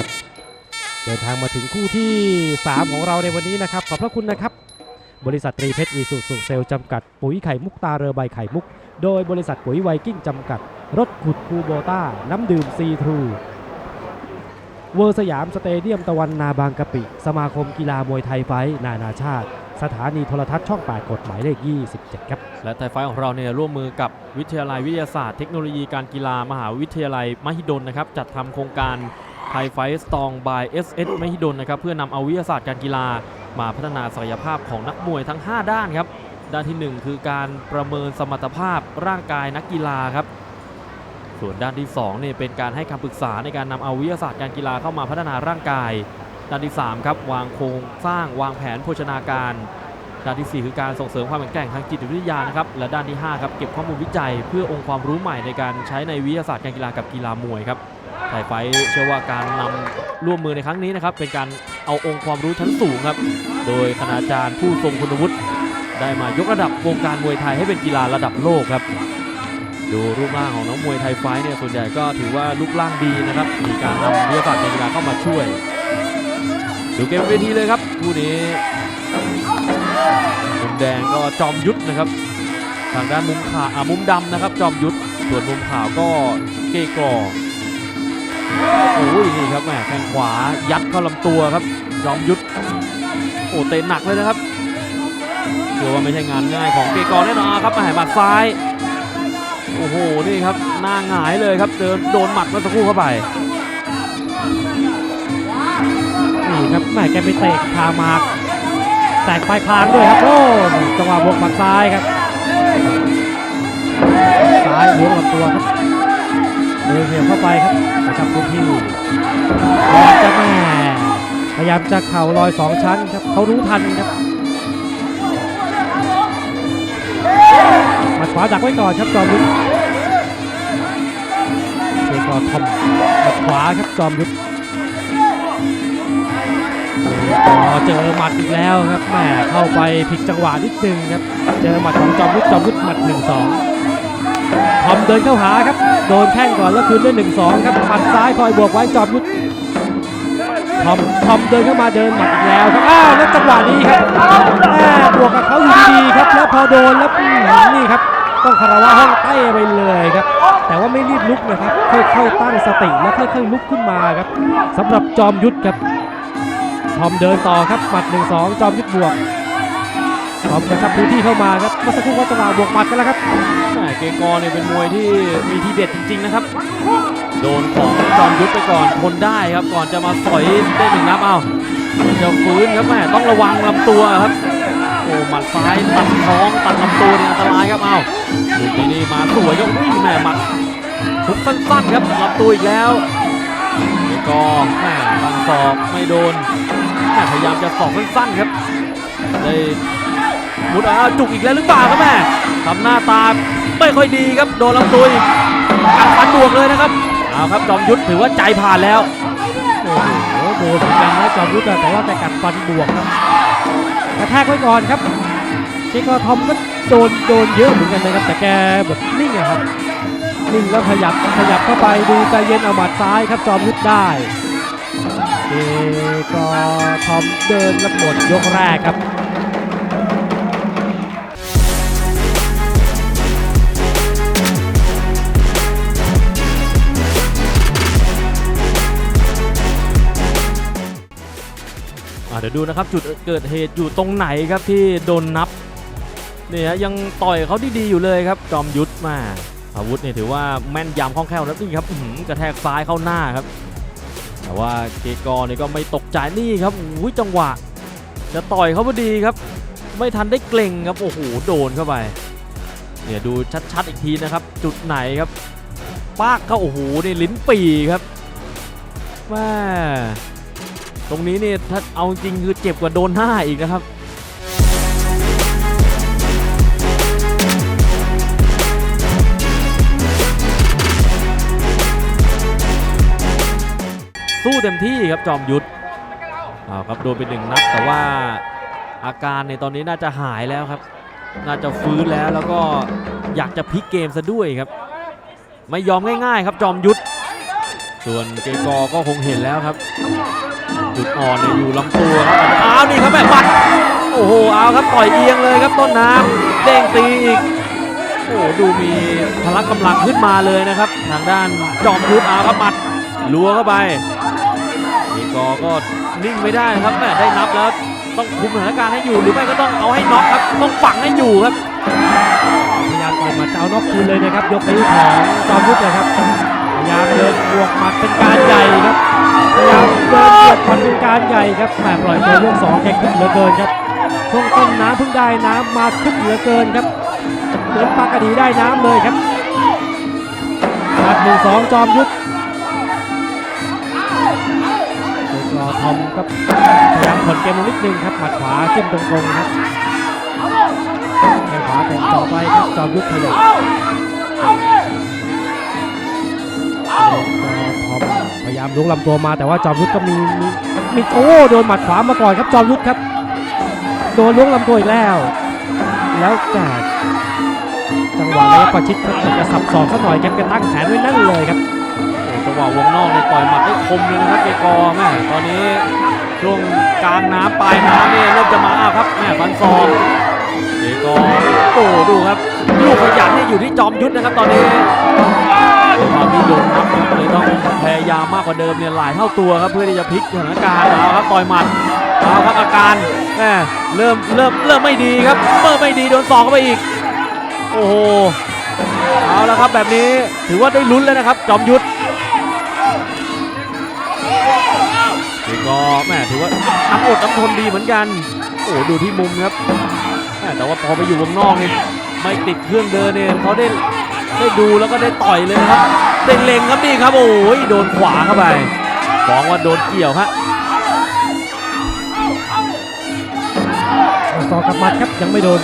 ครับ เดินทางมาถึงคู่ที่ 3 ของเราในวันนี้นะครับ ขอบพระคุณนะครับ บริษัทตรีเพชรอีสุสุเซลจำกัด ปุ๋ยไข่มุกตาเรือใบไข่มุก โดยบริษัทปุ๋ยไวกิ้งจำกัด รถขุดคูโบต้า น้ำดื่มซีทรูเวอร์สยามสเตเดียมตะวันนาบางกะปิ สมาคมกีฬามวยไทยไฟนานาชาติ สถานีโทรทัศน์ช่อง 8 กฎหมายเลข 27 ครับ และไทยไฟของเราเนี่ยร่วมมือกับวิทยาลัยวิทยาศาสตร์เทคโนโลยีการกีฬามหาวิทยาลัยมหิดลนะครับ จัดทำโครงการ ไทยไฟท์สตองบาย SS มหิดลนะครับเพื่อนำเอาวิทยาศาสตร์การกีฬามาพัฒนาศักยภาพของนักมวยทั้ง 5 ด้านครับ ด้านทีหนึ่1 คือการประเมินสมรรถภาพร่างกายนักกีฬาครับ ส่วนด้านที่2เนี่ยเป็นการให้คำปรึกษาในการนำเอาวิทยาศาสตร์การกีฬาเข้ามาพัฒนาร่างกาย ด้านที่3ครับวางโครงสร้างวางแผนโภชนาการ ด้านทีสี่ 4 คือการส่งเสริมความแข็งแกร่งทางจิตวิทยานะครับและด้านที่5ครับเก็บข้อมูลวิจัย เพื่อองค์ความรู้ใหม่ในการใช้ในวิทยาศาสตร์การกีฬากับกีฬามวยครับไทยไฟเชื่อว่าการนำร่วมมือในครั้งนี้นะครับเป็นการเอาองค์ความรู้ชั้นสูงครับโดยคณาจารย์ผู้ทรงคุณวุฒิได้มายกระดับวงการมวยไทยให้เป็นกีฬาระดับโลกครับดูรูปร่างของน้องมวยไทยไฟเนี่ยส่วนใหญ่ก็ถือว่ารูปร่างดีนะครับมีการนำวิทยาศาสตร์การกีฬาเข้ามาช่วย ดูเกมเวทีเลยครับคู่นี้ มุมแดงก็จอมยุทธนะครับ ทางด้านมุมขาวอ่ามุมดำนะครับ จอมยุทธส่วนมุมขาวก็เกกรอโอ้ยนี่ครับแหมแข้งขวายัดเข้าลำตัวครับ จอมยุทธโอ้เตะหนักเลยนะครับเชื่อว่าไม่ใช่งานง่ายของเกกรแน่นอนครับมาหายหมัดซ้ายโอ้โหนี่ครับหน้าหงายเลยครับเดินโดนหมัดเมื่อสักครู่เข้าไปนี่ครับแม่แกไปเตะคามาร์ แตกปลายคางด้วยครับโอ้จังหวะบวกหมัดซ้ายครับซ้ายล้วงลำตัวครับเดินเหี่ยงเข้าไปครับนะครับพื้นที่พยายามจะแม่พยายามจะเข่าลอยสองชั้นครับเขารู้ทันครับหมัดขวาดักไว้ก่อนครับจอมยุทธเทกอทอมหมัดขวาครับจอมยุทธ อ๋อเจอหมัดอีกแล้วครับแหมเข้าไปผิดจังหวะนิดนึงครับ เจอหมัดของจอมยุทธจอมยุทธหมัด1 2ทอมเดินเข้าหาครับ โดนแข้งก่อนแล้วคืนด้วย1 2ครับหมัดซ้ายคอยบวกไว้จอมยุทธทอมทอมเดินเข้ามาเดินหมัดอีกแล้วครับอ้าวแล้วจังหวะนี้ครับแหมบวกกับเขาอยู่ดีๆครับ แล้วพอโดนแล้วนี่ครับต้องคารวะห้องเต้ไปเลยครับ แต่ว่าไม่รีบลุกนะครับค่อยๆตั้งสติแล้วค่อยๆลุกขึ้นมาครับสำหรับจอมยุทธครับ ทอมเดินต่อครับหมัด1 2 จอมยุทธบวกทอมกระชับพื้นที่เข้ามาครับเมื่อสักครู่ก็จังหวะบวกหมัดกันแล้วครับแหมเกกรเนี่ยเป็นมวยที่มีทีเด็ดจริง ๆ นะครับ โดนของจอมยุทธไปก่อนทนได้ครับก่อนจะมาสอยได้หนึ่งนับเอาจะฟื้นครับแม่ต้องระวังลำตัวครับโอ้หมัดซ้ายตัดท้องตัดลำตัวเนี่ยอันตรายครับเอาลูกนี้นี่มาสวยครับอุ้ยแม่หมัดทุกสั้นๆครับลำตัวอีกแล้วเกกรแม่ฟันศอกไม่โดน พยายามจะสอกสั้นๆครับได้มุดอ้าจุกอีกแล้วหรือเปล่าครับแม่ทำหน้าตาไม่ค่อยดีครับโดนลำตัวอีกกัดฟันบวกเลยนะครับเอาครับจอมยุทธถือว่าใจผ่านแล้วโอ้โหโดนเหมือนกันนะจอมยุทธแต่ว่าแกกัดฟันบวกครับกระแทกไว้ก่อนครับเจก็ทอมก็โดนโดนเยอะเหมือนกันนะครับแต่แกแบบนิ่งอะครับนิ่งแล้วขยับขยับเข้าไปดูใจเย็นเอาหมัดซ้ายครับจอมยุทธได้ เจก็ทอมเดินแล้วหมดยกแรกครับเดี๋ยวดูนะครับจุดเกิดเหตุอยู่ตรงไหนครับที่โดนนับเนี่ยยังต่อยเขาดีๆอยู่เลยครับจอมยุทธมาอาวุธเนี่ยถือว่าแม่นยำคล่องแคล่วแล้วนี่ครับกระแทกซ้ายเข้าหน้าครับ แต่ว่าเกกรเนี่ยก็ไม่ตกใจนี่ครับอุ้ยจังหวะ จะต่อยเขาพอดีครับ ไม่ทันได้เกรงครับโอ้โหโดนเข้าไปเนี่ยดูชัดๆอีกทีนะครับ จุดไหนครับปากเข้าโอ้โหนี่ลิ้นปีครับแม่ตรงนี้นี่ถ้าเอาจริงคือเจ็บกว่าโดนหน้าอีกนะครับ สู้เต็มที่ครับจอมยุทธเอาครับโดนไปหนึ่งนัดแต่ว่าอาการในตอนนี้น่าจะหายแล้วครับ น่าจะฟื้นแล้วแล้วก็อยากจะพลิกเกมซะด้วยครับ ไม่ยอมง่ายๆ ครับจอมยุทธส่วนเกกอก็คงเห็นแล้วครับจุดอ่อนเนี่ยอยู่ลำตัวครับอ้าวนี่ครับแม่ปัดโอ้โหเอาครับต่อยเอียงเลยครับต้นน้ำเด้งตีอีกโอ้โหดูมีพละกำลังขึ้นมาเลยนะครับ ทางด้านจอมยุทธเอาครับหมัดลัวเข้าไป เกกอก็นิ่งไม่ได้ครับแม่ได้นับแล้วต้องคุมสถานการณ์ให้อยู่หรือไม่ก็ต้องเอาให้น็อกครับต้องฝังให้อยู่ครับพยายามต่อยหมัดจะเอาน็อกคืนเลยนะครับ ยกนี้ของจอมยุทธนะครับพยายามเดินบวกหมัดเป็นการใหญ่ครับพยายามเดินบวกหมัดเป็นการใหญ่ครับแหมปล่อยตัวยกสองแข่งขึ้นเหลือเกินครับช่วงต้นน้ำเพิ่งได้น้ำมาขึ้นเหลือเกินครับเหมือนปลากระดีได้น้ำเลยครับหมัดหนึ่งสองจอมยุทธ ทอมครับพยายามผ่อนเกมลงนิดนึงครับหมัดขวาจิ้มตรงๆครับแข้งขวาเป็นต่อไปครับจอมยุทธขยับทอมพยายามล้วงลำตัวมาแต่ว่าจอมยุทธก็มีมีมีโอ้โดนหมัดขวามาก่อนครับจอมยุทธครับ โดนล้วงลำตัวอีกแล้ว แล้วแต่จังหวะระยะประชิดครับจะสับสองสักหน่อยครับแกตั้งแขนไว้นั่นเลยครับ จังหวะวงนอกเนี่ยต่อยหมัดได้คมเลยนะครับเกกอแม่ตอนนี้ช่วงกลางน้ำปลายน้ำเนี่ยเริ่มจะมาอ้าวครับแม่ฟันซองเกกอโอ้ดูครับลูกขยันเนี่ยอยู่ที่จอมยุทธนะครับตอนนี้ตอนนี้โดนนับครับเลยต้องพยายามมากกว่าเดิมเนี่ยหลายเท่าตัวครับเพื่อที่จะพลิกสถานการณ์เอาครับต่อยหมัดเอาครับอาการแม่เริ่มเริ่มเริ่มไม่ดีครับเริ่มไม่ดีโดนสอกเข้าไปอีก โอ้โหเอาแล้วครับแบบนี้ถือว่าได้ลุ้นแล้วนะครับ จอมยุทธ นี่ก็แม่ถือว่าน้ำอดน้ำทนดีเหมือนกัน โอ้ดูที่มุมครับแม่แต่ว่าพอไปอยู่วงนอกนี่ไม่ติดเครื่องเดินเนี่ยเขาได้ได้ดูแล้วก็ได้ต่อยเลยนะครับได้เล็งครับนี่ครับ โอ้ยโดนขวาเข้าไปฟ้องว่าโดนเกี่ยวฮะสอกกับหมัดครับยังไม่โดน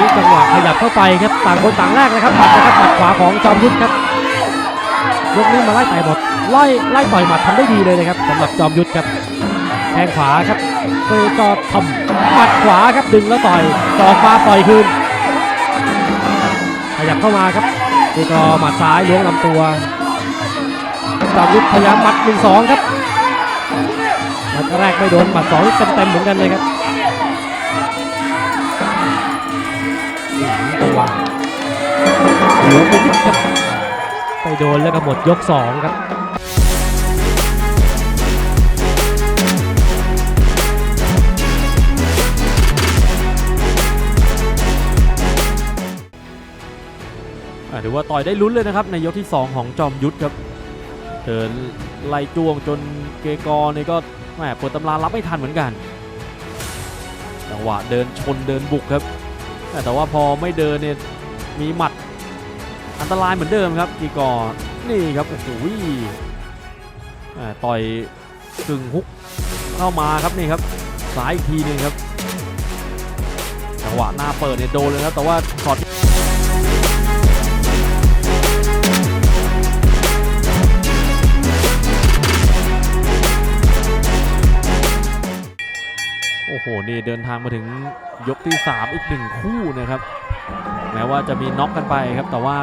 นี่จังหวะขยับเข้าไปครับ ต่างคนต่างแรกนะครับหมัดนะครับหมัดขวาของจอมยุทธครับยกนี้มาไล่ต่อยหมดไล่ไล่ต่อยหมัดทำได้ดีเลยนะครับสำหรับจอมยุทธครับแข้งขวาครับเตะก็ทำหมัดขวาครับดึงแล้วต่อยสอกมาต่อยคืนขยับเข้ามาครับนี่ก็หมัดซ้ายล้วงลำตัวจอมยุทธพยายามหมัดหนึ่งสองครับหมัดแรกไม่โดนหมัดสองนี่เต็มเหมือนกันเลยครับ เหลือไปนิดครับไปโดนแล้วก็หมดยกสองครับถือว่าต่อยได้ลุ้นเลยนะครับ ในยกที่ 2 ของจอมยุทธครับเดินไล่จ้วงจนเกกอเนี่ยก็แหมเปิดตำรารับไม่ทันเหมือนกันจังหวะเดินชนเดินบุกครับ แต่ว่าพอไม่เดินเนี่ยมีหมัด อันตรายเหมือนเดิมครับกีกอนี่ครับโอ้โหต่อยกึ่งฮุกเข้ามาครับนี่ครับซ้ายอีกทีหนึงครับจังหวะหน้าเปิดเนี่ยโดนเลยครับแต่ว่าช็อต หนี่เดินทางมาถึงยกที่ 3 อีกหนึ่งคู่นะครับ แม้ว่าจะมีน็อกกันไปครับ แต่ว่า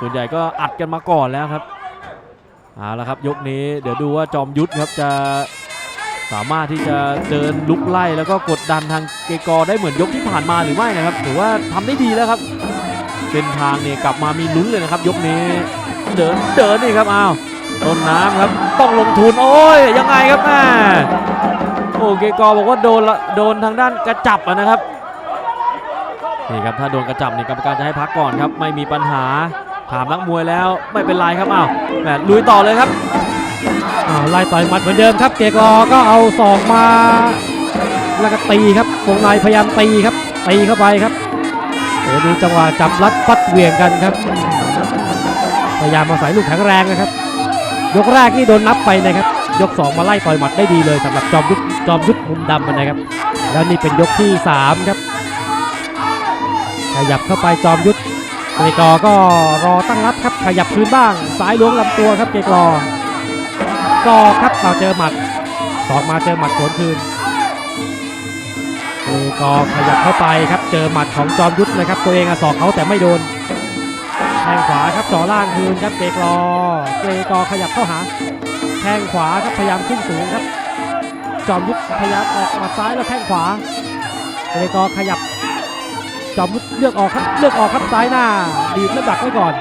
ส่วนใหญ่ก็อัดกันมาก่อนแล้วครับเอาละครับยกนี้เดี๋ยวดูว่าจอมยุทธครับจะสามารถที่จะเดินลุกไล่แล้วก็กดดันทางเกกอได้เหมือนยกที่ผ่านมาหรือไม่นะครับถือว่าทำได้ดีแล้วครับเส้นทางเนี่ยกลับมามีลุ้นเลยนะครับ ยกนี้เดินเดินนี่ครับอ้าวต้นน้ำครับต้องลงทุนโอ้ยยังไงครับแม่ โอ้เกกอบอกว่าโดนละโดนทางด้านกระจับอะนะครับนี่ครับถ้าโดนกระจับนี่กรรมการจะให้พักก่อนครับไม่มีปัญหาถามนักมวยแล้วไม่เป็นไรครับอ้าวแหมลุยต่อเลยครับอ่าไล่ต่อยหมัดเหมือนเดิมครับ เกกอก็เอาศอกมาแล้วก็ตีครับวงในพยายามตีครับตีเข้าไปครับโอ้ดูจังหวะจับรัดฟัดเหวี่ยงกันครับ พยายามมาใส่ลูกแข็งแรงนะครับ ยกแรกนี่โดนนับไปนะครับ ยกสองมาไล่ต่อยหมัดได้ดีเลยสำหรับจอมยุทธจอมยุทธมุมดำนะครับ แล้วนี่เป็นยกที่สามครับขยับเข้าไปจอมยุทธเกกอก็รอตั้งรับครับขยับคืนบ้างซ้ายล้วงลำตัวครับเกกอก็ครับเอาเจอหมัดสองมาเจอหมัดสวนคืนโอ้กอขยับเข้าไปครับเจอหมัดของจอมยุทธนะครับ ตัวเองอะสอกเขาแต่ไม่โดนแข้งขวาครับจ่อล่างคืนครับเกกรอเกกอขยับเข้าหา ข้งขวาครับพยายามขึ้นสูงครับ จอมยุทธพยายามออกหมาซ้ายแล้วแข้งขวาเกกอขยับ จอมยุทธเลือกออกครับเลือกออกครับซ้ายหน้าดีดแล้วดักไว้ก่อน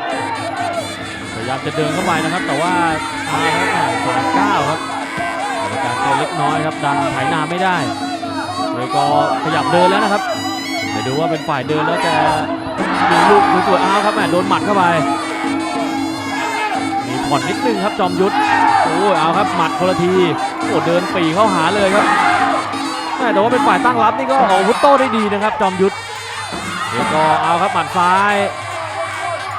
พยายามจะเดินเข้าไปนะครับ แต่ว่าอาครับแหม่สามเก้าครับกรรมการตัวเล็กน้อยครับดันไถนาไม่ได้เลยก็ขยับเดินแล้วนะครับเดี๋ยวดูว่าเป็นฝ่ายเดินแล้วจะมีลูกสวยๆอ้าวครับแม่โดนหมัดเข้าไป อนนิดนึงครับจอมยุทธโอ้ยเอาครับหมัดคนละทีโอ้เดินปีเข้าหาเลยครับแม่แต่ว่าเป็นฝ่ายตั้งรับนี่ก็ออกอาวุธโต้ได้ดีนะครับ จอมยุทธเดี๋ยวก็เอาครับหมัดซ้าย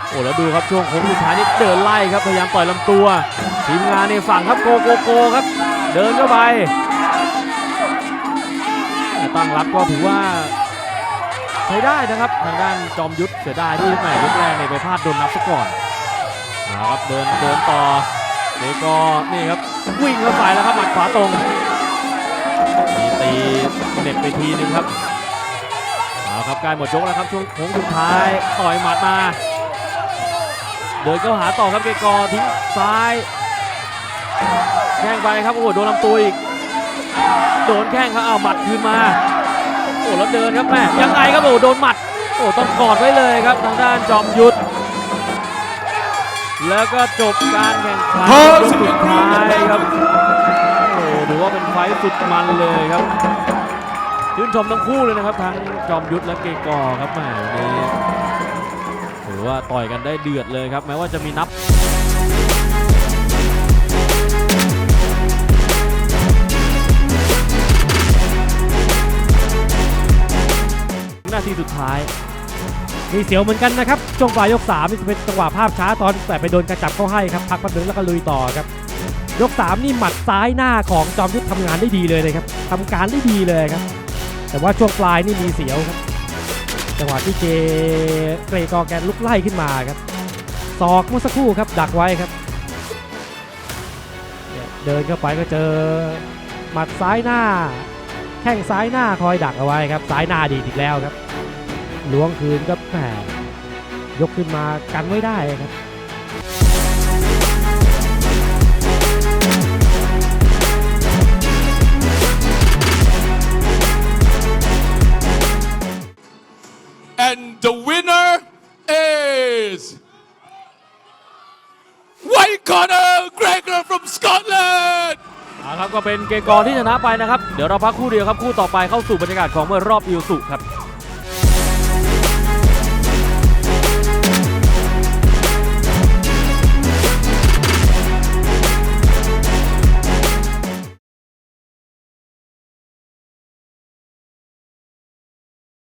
โอ้แล้วดูครับช่วงโค้งสุดท้ายนี่เดินไล่ครับพยายามต่อยลำตัว ทีมงานนี่สั่งครับโกโกโกครับ เดินเข้าไปแต่ตั้งรับก็ถือว่าใช้ได้นะครับทางด้านจอมยุทธเสียดายที่แหมยกแรกเนี่ยไปพลาดโดนนับซะก่อน ครับเดินเดินต่อเดยวก็นี่ครับวิ่งเข้าใส่แล้วครับหมัดขวาตรงมีตีเน็บไปทีนึงครับเอาครับใกล้หมดยกแล้วครับช่วงโค้งสุดท้ายต่อยหมัดมา เดินเข้าหาต่อครับเกกอทิ้งซ้ายแข้งไปครับโอ้โหโดนลำตัวอีกโดนแข้งครับเอาหมัดคืนมาโอ้แล้วเดินครับแม่ยังไงครับโอ้โดนหมัดโอ้ต้องกอดไว้เลยครับทางด้านจอมยุทธ แล้วก็จบการแข่งขันยกสุดท้ายครับโอ้ถือว่าเป็นไฟต์สุดมันเลยครับชื่นชมทั้งคู่เลยนะครับทั้งจอมยุทธและเกกอครับแหมวันนี้ถือว่าต่อยกันได้เดือดเลยครับ แม้ว่าจะมีนับนาทีสุดท้าย มีเสียวเหมือนกันนะครับ ช่วงปลายยก3นี่จะเป็นจังหวะภาพช้าตอนแต่ไปโดนกระจับเข้าให้ครับพักแป๊บนึงแล้วก็ลุยต่อครับยก3นี่หมัดซ้ายหน้าของจอมยุทธทำงานได้ดีเลยนะครับทำการได้ดีเลยครับ แต่ว่าช่วงปลายนี่มีเสียวครับ จังหวะที่เจเกรกอร์แกนลุกไล่ขึ้นมาครับศอกเมื่อสักครู่ครับดักไว้ครับเดินเข้าไปก็เจอหมัดซ้ายหน้า แข้งซ้ายหน้าคอยดักเอาไว้ครับซ้ายหน้าดีอีกแล้วครับ ล้วงคืนก็แหมยกขึ้นมากันไว้ได้ครับ And the winner is White Corner Gregor from Scotland. เอาครับก็เป็นเกกรที่ชนะไปนะครับ เดี๋ยวเราพักครู่เดียวครับ คู่ต่อไปเข้าสู่บรรยากาศของมวยรอบอิวสุครับ